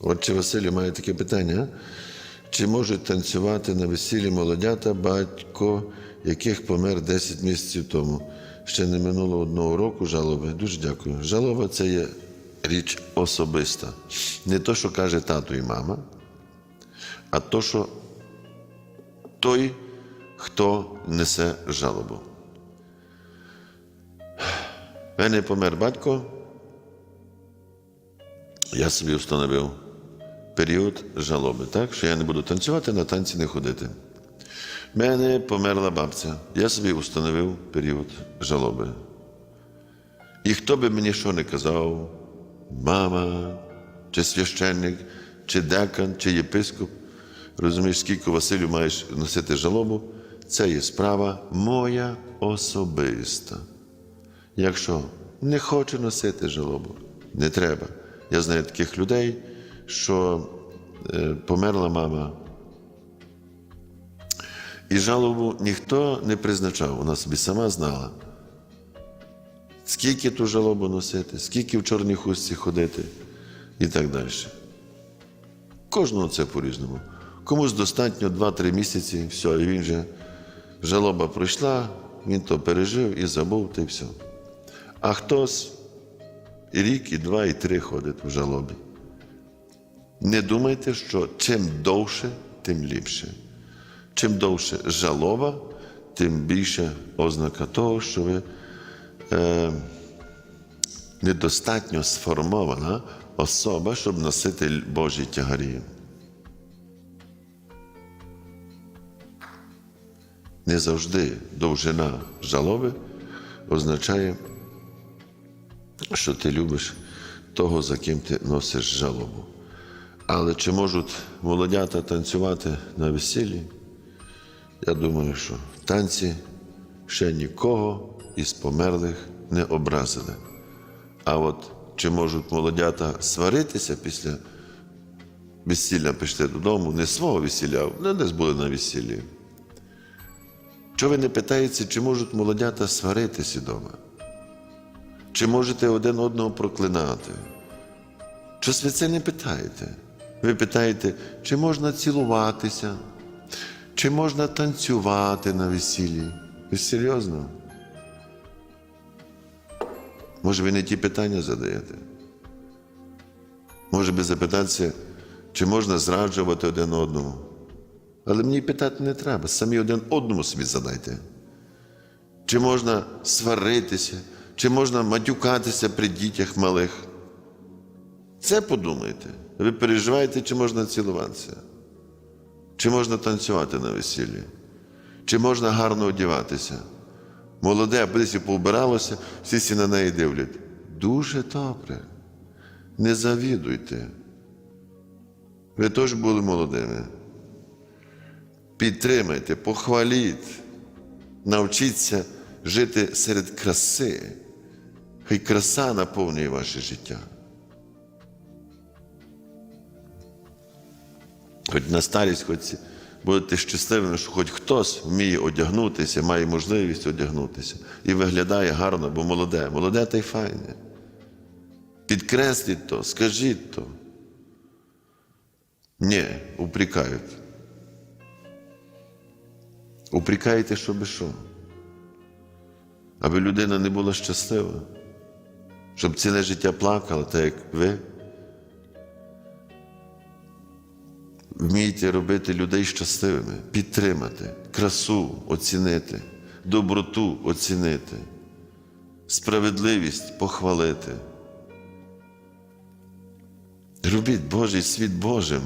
Отче Василю має таке питання. Чи можуть танцювати на весіллі молодята, батько яких помер 10 місяців тому? Ще не минуло одного року жалоби. Дуже дякую. Жалоба це є річ особиста. Не то, що каже тато і мама, а то, що той, хто несе жалобу. В мене помер батько. Я собі встановив період жалоби, так? що я не буду танцювати, на танці не ходити. В мене померла бабця. Я собі установив період жалоби. І хто би мені що не казав, мама, чи священник, чи декан, чи єпископ, розумієш, скільки Василю маєш носити жалобу, це є справа моя особиста. Якщо не хоче носити жалобу, не треба. Я знаю таких людей, що е, померла мама. І жалобу ніхто не призначав, вона собі сама знала. Скільки ту жалобу носити, скільки в чорній хустці ходити і так далі. Кожного це по-різному. Комусь достатньо 2-3 місяці, все, і він же жалоба пройшла, він то пережив і забув, та й все. А хтось і рік, і два, і три ходить в жалобі. Не думайте, що чим довше, тим ліпше. Чим довше жалоба, тим більше ознака того, що ви е, недостатньо сформована особа, щоб носити Божі тягарі. Не завжди довжина жалоби означає, що ти любиш того, за ким ти носиш жалобу. Але чи можуть молодята танцювати на весіллі? Я думаю, що танці ще нікого із померлих не образили. А от чи можуть молодята сваритися після весілля пішли додому, не свого весілля, а десь були на весіллі. Чого ви не питаєте, чи можуть молодята сваритися вдома? Чи можете один одного проклинати? Щось ви це не питаєте? Ви питаєте, чи можна цілуватися, чи можна танцювати на весіллі? Ви серйозно? Може, ви не ті питання задаєте? Може би запитатися, чи можна зраджувати один одному? Але мені питати не треба, самі один одному собі задайте. Чи можна сваритися, чи можна матюкатися при дітях малих? Це подумайте. Ви переживаєте, чи можна цілуватися, чи можна танцювати на весіллі, чи можна гарно одягатися. Молоде, кудись поубиралося, всі всі на неї дивлять. Дуже добре. Не завідуйте. Ви теж були молодими. Підтримайте, похваліть, навчіться жити серед краси. Хай краса наповнює ваше життя. Хоч на старість, хоч будете щасливими, що хоч хтось вміє одягнутися, має можливість одягнутися і виглядає гарно, бо молоде. Молоде та й файне. Підкресліть то, скажіть то. Ні, упрекають. Упрекаєте, щоби що? Аби людина не була щаслива, щоб ціле життя плакала, так як ви. Вмійте робити людей щасливими, підтримати, красу оцінити, доброту оцінити, справедливість похвалити. Робіть Божий світ Божим.